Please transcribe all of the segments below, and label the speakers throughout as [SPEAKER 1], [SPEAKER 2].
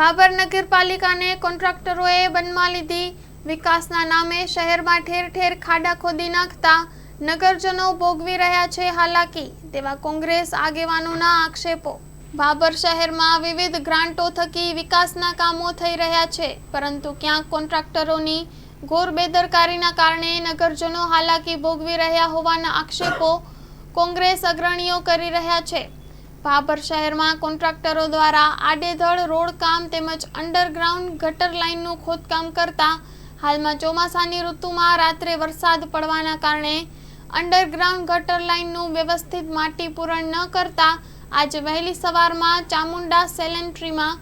[SPEAKER 1] ભાભર નગરપાલિકાને કોન્ટ્રાક્ટરોએ બનમાં લીધી. વિકાસના નામે શહેરમાં ઠેર ઠેર ખાડા ખોદી નાખતા નગરજનો ભોગવી રહ્યા છે હાલાકી, તેવા કોંગ્રેસ આગેવાનોના આક્ષેપો. ભાભર શહેરમાં વિવિધ ગ્રાન્ટો થકી વિકાસના કામો થઈ રહ્યા છે, પરંતુ ક્યાંક કોન્ટ્રાક્ટરોની ઘોર બેદરકારીના કારણે નગરજનો હાલાકી ભોગવી રહ્યા હોવાના આક્ષેપો કોંગ્રેસ અગ્રણીઓ કરી રહ્યા છે. ભાભર શહેરમાં કોન્ટ્રાક્ટરો દ્વારા આડેધડ રોડ કામ તેમજ અંડરગ્રાઉન્ડ ગટર લાઇનનું ખોદકામ કરતા હાલમાં ચોમાસાની ઋતુમાં રાત્રે વરસાદ પડવાના કારણે અંડરગ્રાઉન્ડ ગટર લાઇનનું વ્યવસ્થિત માટી પૂરણ ન કરતા આજે વહેલી સવારમાં ચામુંડા સેલેન્ટ્રીમાં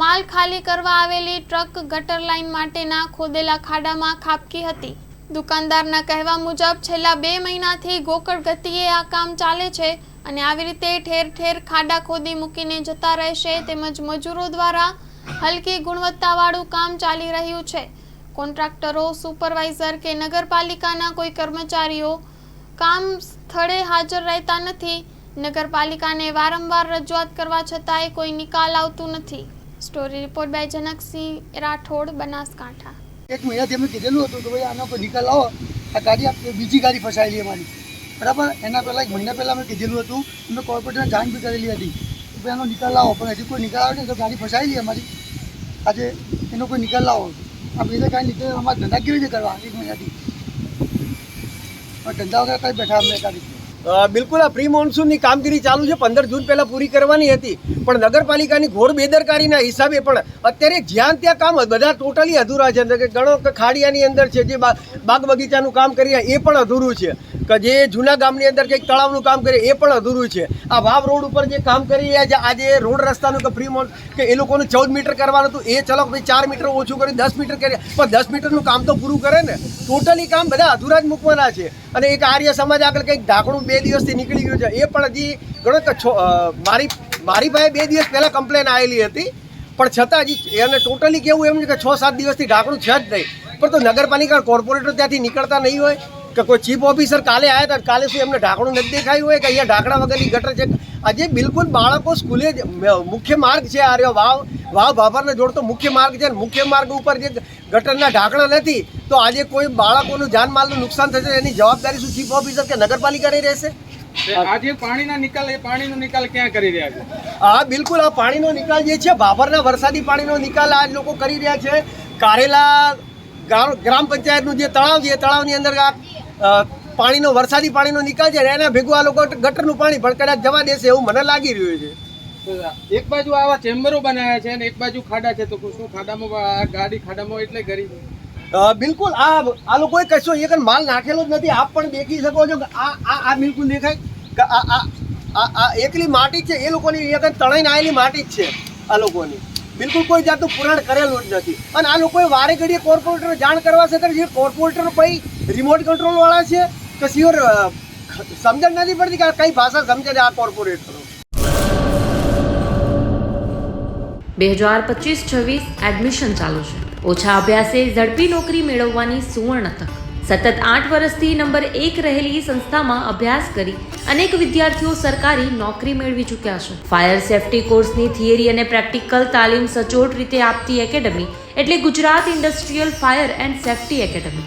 [SPEAKER 1] માલ ખાલી કરવા આવેલી ટ્રક ગટર લાઇન માટેના ખોદેલા ખાડામાં ખાબકી હતી. દુકાનદારના કહેવા મુજબ છેલ્લા બે મહિનાથી ગોકળ ગતિએ આ કામ ચાલે છે. અને આવી રીતે ઠેર ઠેર ખાડા ખોદી મૂકીને જતા રહેશે તેમજ મજૂરો દ્વારા હલકી ગુણવત્તાવાળું કામ ચાલી રહ્યું છે. કોન્ટ્રાક્ટરો, સુપરવાઇઝર કે નગરપાલિકાના કોઈ કર્મચારીઓ કામ સ્થળે હાજર રહેતા નથી. નગરપાલિકાને વારંવાર રજૂઆત કરવા છતાંય કોઈ નિકાલ આવતું નથી. Story report by Janaksinh Rathod, Banaskantha.
[SPEAKER 2] એક મહિનાથી અમે કીધેલું હતું કે ભાઈ આનો કોઈ નિકાલ લાવો, આ ગાડી બીજી ગાડી ફસાયેલી અમારી. બરાબર? એના પહેલાં એક મહિના પહેલાં અમે કીધેલું હતું, અમે કોર્પોરેટરને જાણ બી કરેલી હતી. કે એનો નિકાલ લાવો, પણ હજી કોઈ નિકાલ આવે ને તો ગાડી ફસાયેલી અમારી. આજે એનો કોઈ નિકાલ લાવો. આ બીજા કાંઈ નીકળે અમારા ધંધા કેવી રીતે કરવા? એક મહિનાથી. ધંધા વગર કઈ બેઠા અમે ગાડી
[SPEAKER 3] બિલકુલ, આ પ્રી મોન્સૂનની કામગીરી ચાલુ છે. પંદર જૂન પહેલાં પૂરી કરવાની હતી. પણ નગરપાલિકાની ઘોર બેદરકારીના હિસાબે પણ અત્યારે જ્યાં ત્યાં કામ બધા ટોટલી અધૂરા છે. કે કે ખાડિયાની અંદર છે, જે બાગ બગીચાનું કામ કરી એ પણ અધૂરું છે. કે જે જૂના ગામની અંદર કંઈક તળાવનું કામ કરે, એ પણ અધૂરું છે. આ વાવ રોડ ઉપર જે કામ કરી રહ્યા છે આજે રોડ રસ્તાનું કે ફ્રી મોન કે એ લોકોનું ચૌદ મીટર કરવાનું હતું, એ ચલો ભાઈ ચાર મીટર ઓછું કરી, દસ મીટર કરી, પણ દસ મીટરનું કામ તો પૂરું કરે ને. ટોટલી કામ બધા અધૂરા જ મૂકવાના છે. અને એક આર્ય સમાજ આગળ કંઈક ઢાંકણું બે દિવસથી નીકળી ગયું છે, એ પણ હજી ગણો કે મારી મારી પાસે બે દિવસ પહેલાં કમ્પ્લેન આવેલી હતી, પણ છતાં હજી એને ટોટલી કેવું એમ કે છ સાત દિવસથી ઢાંકણું છે જ નહીં. પણ તો નગરપાલિકા કોર્પોરેટર ત્યાંથી નીકળતા નહીં હોય. કે કોઈ ચીફ ઓફિસર કાલે આવ્યા હતા કાલે શું એમને ઢાંકણું નથી દેખાયું હોય કે અહીંયા ઢાંકણા વગરની ગટર છે. આજે બિલકુલ બાળકો સ્કૂલે મુખ્ય માર્ગ છે આ રહ્યો. વાવ વાવ ભાભરને જોડતો મુખ્ય માર્ગ છે અને મુખ્ય માર્ગ ઉપર જે ગટરના ઢાંકણા નથી તો આજે કોઈ બાળકોનું જાનમાલનું નુકસાન થશે એની જવાબદારી શું ચીફ ઓફિસર કે નગરપાલિકાની રહેશે?
[SPEAKER 4] આજે પાણીના નિકાલ એ પાણીનો નિકાલ ક્યાં કરી રહ્યા છે?
[SPEAKER 3] હા બિલકુલ આ પાણીનો નિકાલ જે છે ભાભરના વરસાદી પાણીનો નિકાલ આ લોકો કરી રહ્યા છે. કારેલા ગ્રામ પંચાયતનું જે તળાવ છે એ તળાવની અંદર આ પાણીનો વરસાદી પાણીનો નિકાલ છે એના ભેગું આ લોકો ગટરનું પાણી પણ કદાચ જવા દેશે એવું મને લાગી રહ્યું છે.
[SPEAKER 4] એક બાજુ આવા ચેમ્બરો બનાવ્યા છે અને એક બાજુ ખાડા છે તો શું ખાડામાં ગાડી ખાડામાં એટલે
[SPEAKER 3] ગરીબ? બિલકુલ આ આ લોકોએ કશો એક માલ નાખેલો જ નથી. આપ પણ દેખી શકો છો કે આ આ આ બિલકુલ દેખાય કે આ આ આ એકલી માટી છે. એ લોકોની એક તણાઈને આવેલી માટી જ છે આ લોકોની. બિલકુલ કોઈ જાતનું પુરાણ કરેલું જ નથી. અને આ લોકોએ વારે ઘડીએ કોર્પોરેટર જાણ કરવા છતાં જે કોર્પોરેટર પછી રિમોટ કંટ્રોલ વાળા છે કે સિયોર સમજણ નથી પડતી કે કઈ ભાષા સમજે આ કોર્પોરેટરો
[SPEAKER 5] બે હજાર પચીસ છવ્વીસ એડમિશન ચાલુ છે. ઓછા અભ્યાસે ઝડપી નોકરી મેળવવાની સુવર્ણ તક. સતત આઠ વર્ષથી નંબર એક રહેલી સંસ્થામાં અભ્યાસ કરી અનેક વિદ્યાર્થીઓ સરકારી નોકરી મેળવી ચૂક્યા છે. ફાયર સેફટી કોર્સની થિયરી અને પ્રેક્ટિકલ તાલીમ સચોટ રીતે આપતી એકેડમી એટલે Gujarat industrial fire and safety academy.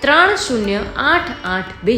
[SPEAKER 5] ત્રણ શૂન્ય આઠ આઠ બે.